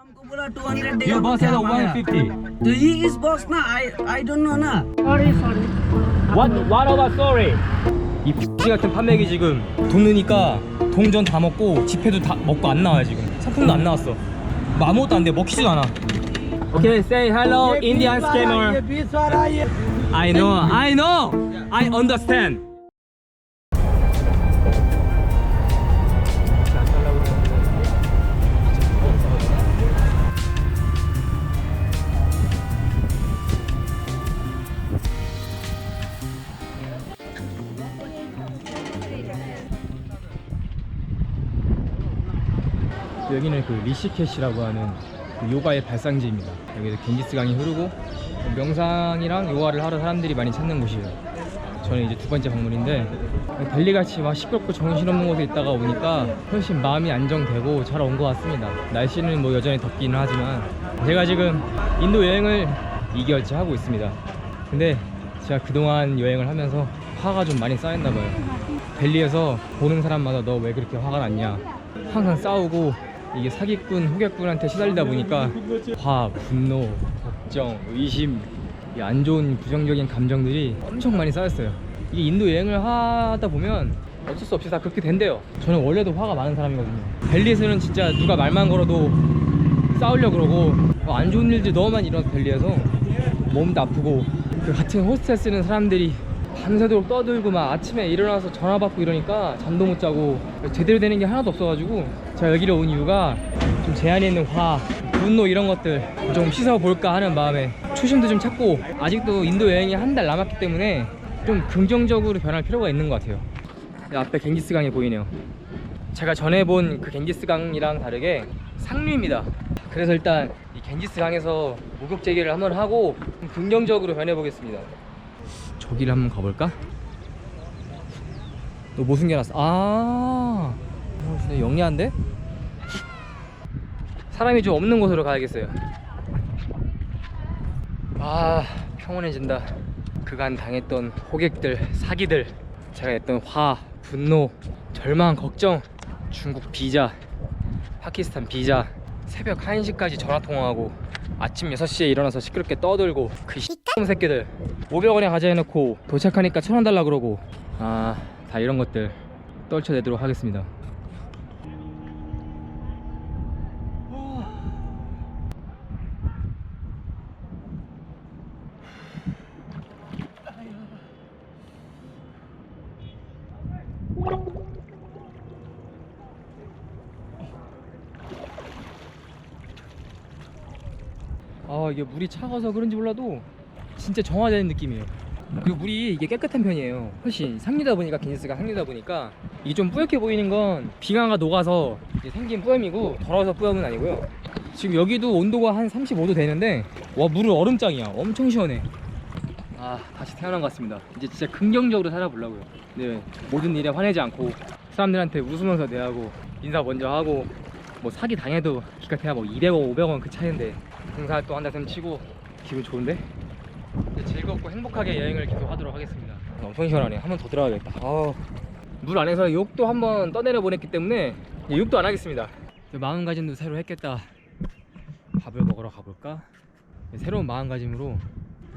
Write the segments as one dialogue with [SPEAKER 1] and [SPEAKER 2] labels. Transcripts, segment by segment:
[SPEAKER 1] हमको बोला 200 देगा
[SPEAKER 2] Your boss
[SPEAKER 1] क्या
[SPEAKER 2] said
[SPEAKER 1] मांगा?
[SPEAKER 2] 150.
[SPEAKER 1] तो he is boss ना I I don't know ना
[SPEAKER 2] What what about sorry? 이 X 같은 판매기 지금 돈 넣으니까 동전 다 먹고 지폐도 다 먹고 안 나와요 지금 상품도 안 나왔어 뭐 아무것도 안 돼 먹히지도 않아 Okay say hello Indian scammer I know I know I understand 여기는 그 리시케시라고 하는 그 요가의 발상지입니다. 여기서 겐지스 강이 흐르고 명상이랑 요가를 하러 사람들이 많이 찾는 곳이에요. 저는 이제 두 번째 방문인데 델리같이 막 시끄럽고 정신없는 곳에 있다가 오니까 훨씬 마음이 안정되고 잘 온 것 같습니다. 날씨는 뭐 여전히 덥기는 하지만 제가 지금 인도 여행을 2개월째 하고 있습니다. 근데 제가 그동안 여행을 하면서 화가 좀 많이 쌓였나 봐요. 델리에서 보는 사람마다 너 왜 그렇게 화가 났냐 항상 싸우고 이게 사기꾼 호객꾼한테 시달리다 보니까 화, 분노, 걱정, 의심 이 안 좋은 부정적인 감정들이 엄청 많이 쌓였어요. 이게 인도 여행을 하다 보면 어쩔 수 없이 다 그렇게 된대요. 저는 원래도 화가 많은 사람이거든요. 델리에서는 진짜 누가 말만 걸어도 싸우려고 그러고 어, 안 좋은 일들 너무 많이 일어나서 델리에서 몸도 아프고 그 같은 호스텔 쓰는 사람들이 밤새도록 떠들고 막 아침에 일어나서 전화 받고 이러니까 잠도 못 자고 제대로 되는 게 하나도 없어가지고 제가 여기로 온 이유가 좀 제 안에 있는 화, 분노 이런 것들 좀 씻어볼까 하는 마음에 초심도 좀 찾고 아직도 인도 여행이 한 달 남았기 때문에 좀 긍정적으로 변할 필요가 있는 것 같아요 이 앞에 겐기스 강이 보이네요 제가 전에 본그 겐지스 강이랑 다르게 상류입니다. 그래서 일단 이 겐지스 강에서 목욕 재개를 한번 하고 좀 긍정적으로 변해 보겠습니다. 저기를 한번 가볼까? 너 뭐 숨겨놨어? 아, 어, 진짜 영리한데? 사람이 좀 없는 곳으로 가야겠어요. 아, 평온해진다. 그간 당했던 호객들, 사기들, 제가 했던 화, 분노, 절망, 걱정, 중국 비자, 파키스탄 비자, 새벽 1시까지 전화 통화하고 아침 6시에 일어나서 시끄럽게 떠들고 그 X 새끼들 500원에 가자 해놓고 도착하니까 1000원 달라 그러고. 아 다 이런 것들 떨쳐내도록 하겠습니다. 아 이게 물이 차가워서 그런지 몰라도 진짜 정화되는 느낌이에요. 그리고 물이 이게 깨끗한 편이에요. 훨씬 상류다 보니까 기니스가 상류다 보니까 이게 좀 뿌옇게 보이는 건 빙하가 녹아서 이제 생긴 뿌염이고 더러워서 뿌염은 아니고요. 지금 여기도 온도가 한 35도 되는데 와 물은 얼음장이야. 엄청 시원해. 아 다시 태어난 것 같습니다. 이제 진짜 긍정적으로 살아보려고요. 네 모든 일에 화내지 않고 사람들한테 웃으면서 대하고 인사 먼저 하고 뭐 사기 당해도 기껏해야 뭐 200원 500원 그 차이인데 봉사활동 한다 셈 치고 기분 좋은데? 즐겁고 행복하게 여행을 계속 하도록 하겠습니다 엄청 시원하네 한 번 더 들어가야겠다 아우. 물 안에서 욕도 한 번 떠내려 보냈기 때문에 이제 욕도 안 하겠습니다 마음가짐도 새로 했겠다 밥을 먹으러 가볼까? 새로운 마음가짐으로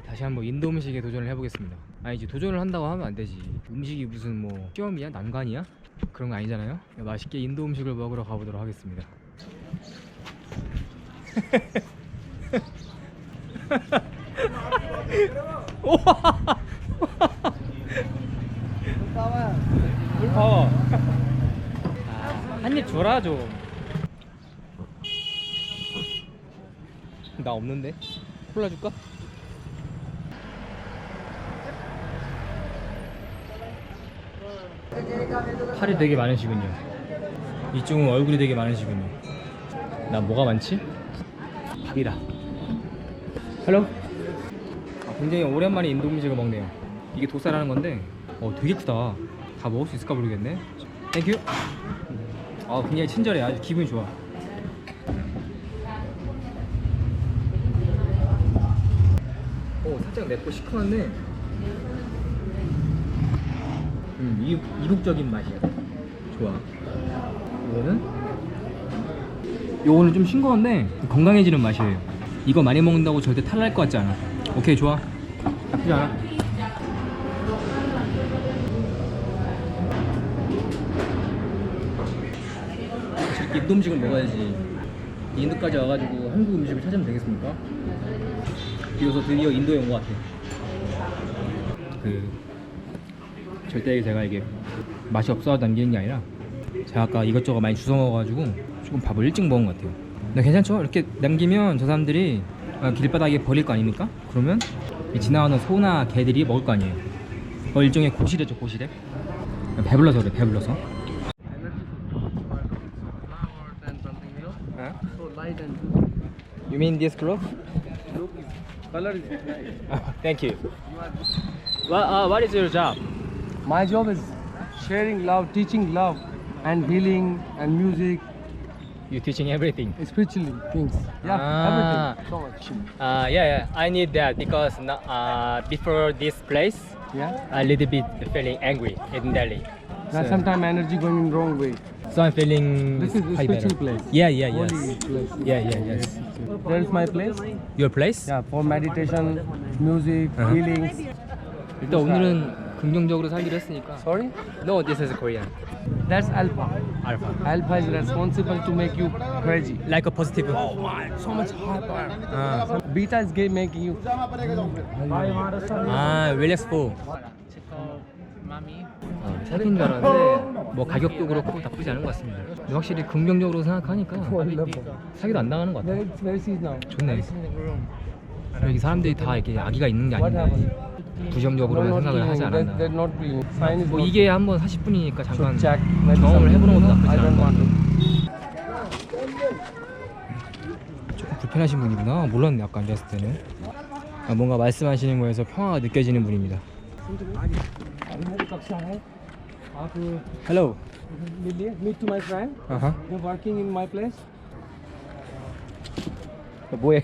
[SPEAKER 2] 다시 한번 인도 음식에 도전을 해보겠습니다 아니지 도전을 한다고 하면 안 되지 음식이 무슨 뭐 시험이야? 난관이야? 그런 거 아니잖아요 맛있게 인도 음식을 먹으러 가보도록 하겠습니다 파워 아, 한입 줘라 좀. 나 없는데? 콜라 줄까? 팔이 되게 많으시군요. 이쪽은 얼굴이 되게 많으시군요. 나 뭐가 많지? 밥이다. 헬로. 아, 굉장히 오랜만에 인도 음식을 먹네요. 이게 도사라는 건데, 어 되게 크다. 다 먹을 수 있을까 모르겠네. 땡큐. 아 굉장히 친절해. 아주 기분이 좋아. 오 살짝 맵고 시큼한데, 음 이국, 이국적인 맛이야. 좋아. 이거는 요거는 좀 싱거운데 건강해지는 맛이에요. 이거 많이 먹는다고 절대 탈날 것 같지 않아. 오케이 좋아. 나쁘지 않아. 인도 음식을 먹어야지. 인도까지 와가지고 한국 음식을 찾으면 되겠습니까? 비로소 드디어 인도에 온 것 같아. 그 절대 제가 이게 맛이 없어 남기는 게 아니라 제가 아까 이것저것 많이 주워 먹어가지고 조금 밥을 일찍 먹은 것 같아요. 근데 괜찮죠? 이렇게 남기면 저 사람들이 아, 길바닥에 버릴 거 아닙니까? 그러면 이 지나가는 소나 개들이 먹을 거 아니에요. 어 일종의 고시래죠 고시래. 배불러서 그래 배불러서. You mean this cloth?
[SPEAKER 1] color is nice.
[SPEAKER 2] Thank you. What, uh, what is your job?
[SPEAKER 3] My job is sharing love, teaching love, and healing and music,
[SPEAKER 2] You teaching everything.
[SPEAKER 3] spiritually things. Yeah,
[SPEAKER 2] Ah.
[SPEAKER 3] everything. So much.
[SPEAKER 2] Uh, yeah, yeah, I need that because no- uh, before this place,
[SPEAKER 3] Yeah.
[SPEAKER 2] a little bit feeling angry in Delhi.
[SPEAKER 3] There's
[SPEAKER 2] So-
[SPEAKER 3] sometimes energy going in wrong way.
[SPEAKER 2] So I'm feeling
[SPEAKER 3] This is the
[SPEAKER 2] quite better.
[SPEAKER 3] spiritual place.
[SPEAKER 2] Yeah, yeah, yes.
[SPEAKER 3] Holy place.
[SPEAKER 2] Yeah, yeah, yes.
[SPEAKER 3] There is my place.
[SPEAKER 2] Your place?
[SPEAKER 3] Yeah, for meditation, music,
[SPEAKER 2] Uh-huh.
[SPEAKER 3] healings.
[SPEAKER 2] 일단 오늘은 긍정적으로 살기로 했으니까.
[SPEAKER 3] Sorry?
[SPEAKER 2] No, this is Korean.
[SPEAKER 3] That's alpha.
[SPEAKER 2] Alpha.
[SPEAKER 3] Alpha is responsible to make you crazy.
[SPEAKER 2] Like a positive.
[SPEAKER 3] Oh my, so much hyper.
[SPEAKER 2] 아,
[SPEAKER 3] Beta is gay making you.
[SPEAKER 2] 아 릴렉스포. 어, 사귄 줄 알았는데 뭐 가격도 그렇고 나쁘지 않은 것 같습니다. 확실히 긍정적으로 생각하니까 사기도 안 당하는 것 같아.
[SPEAKER 3] Where, where is he now?
[SPEAKER 2] 좋네. 여기 사람들이 다 이렇게 아기가 있는 게 아닌데? 부정적으로만
[SPEAKER 3] not
[SPEAKER 2] 생각을 하지 않았나. 뭐 이게 한번 40분이니까 잠깐 경험을 해보는 것도 나쁘지 않은 것 같아요. 조금 불편하신 분이구나. 몰랐네 아까 앉았을 때는. 아, 뭔가 말씀하시는 거에서 평화가 느껴지는 분입니다. Hello.
[SPEAKER 3] Meet to my friend. You're working in my place.
[SPEAKER 2] 뭐해?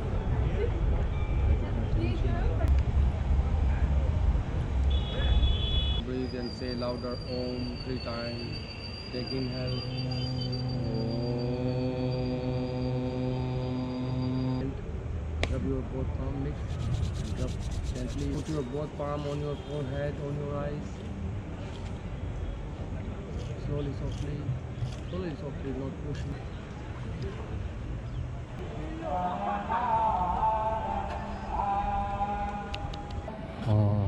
[SPEAKER 3] louder Om three times. Take inhale. Om. Rub your both palm mix. Rub gently. Put your both palm on your forehead, on your eyes. Slowly, softly. Slowly, softly, not pushing.
[SPEAKER 2] 어...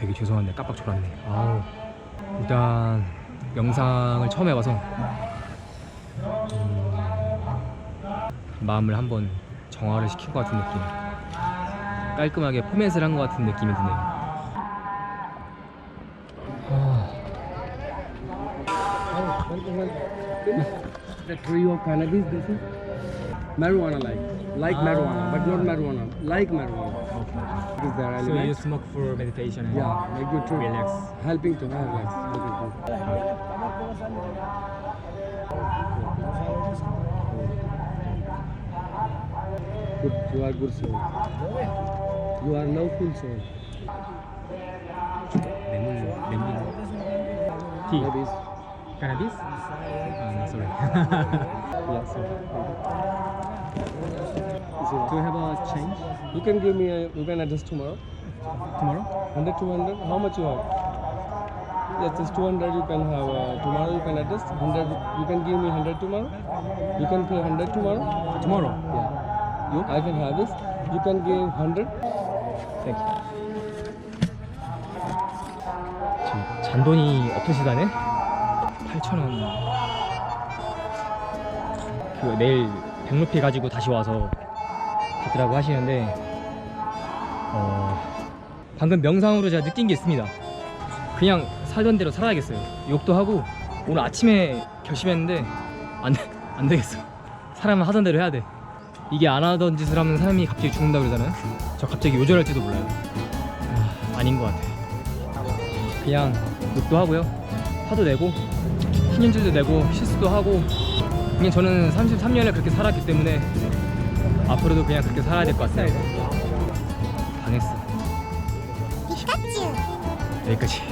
[SPEAKER 2] 되게 죄송한데 깜빡 졸았네. 아우. 일단 영상을 처음 해봐서 음, 마음을 한번 정화를 시킨 것 같은 느낌. 깔끔하게 포맷을 한 것 같은 느낌이 드네요. 아,
[SPEAKER 3] marijuana like. Like
[SPEAKER 2] Ah.
[SPEAKER 3] marijuana, but not marijuana. Like marijuana. there element.
[SPEAKER 2] So you smoke for meditation and
[SPEAKER 3] yeah, make you to
[SPEAKER 2] relax.
[SPEAKER 3] Helping to relax. Good, you are good soul. You are loveful soul. Cannabis.
[SPEAKER 2] Cannabis? Oh, no, sorry.
[SPEAKER 3] yeah, sorry.
[SPEAKER 2] Do you have a change
[SPEAKER 3] You can give me a, you can adjust tomorrow.
[SPEAKER 2] tomorrow?
[SPEAKER 3] 100 200 how much you have yes just 200 you can have uh, tomorrow you can adjust 100 you can give me 100 tomorrow you can pay 100 tomorrow
[SPEAKER 2] Tomorrow.
[SPEAKER 3] yeah you i can have this you can give 100
[SPEAKER 2] Thank you. 지금 잔돈이 없으시다네? 8,000원. 그 내일 100루피 가지고 다시 와서 받으라고 하시는데 어 방금 명상으로 제가 느낀 게 있습니다. 그냥 살던 대로 살아야겠어요. 욕도 하고 오늘 아침에 결심했는데 안, 안 되겠어. 사람은 하던 대로 해야 돼. 이게 안 하던 짓을 하면 사람이 갑자기 죽는다 그러잖아요. 저 갑자기 요절할지도 몰라요. 아, 아닌 것 같아. 그냥 욕도 하고요. 화도 내고 신경질도 내고 실수도 하고 그냥 저는 33년을 그렇게 살았기 때문에 앞으로도 그냥 그렇게 살아야 될 것 같아요. 당했어. 여기까지.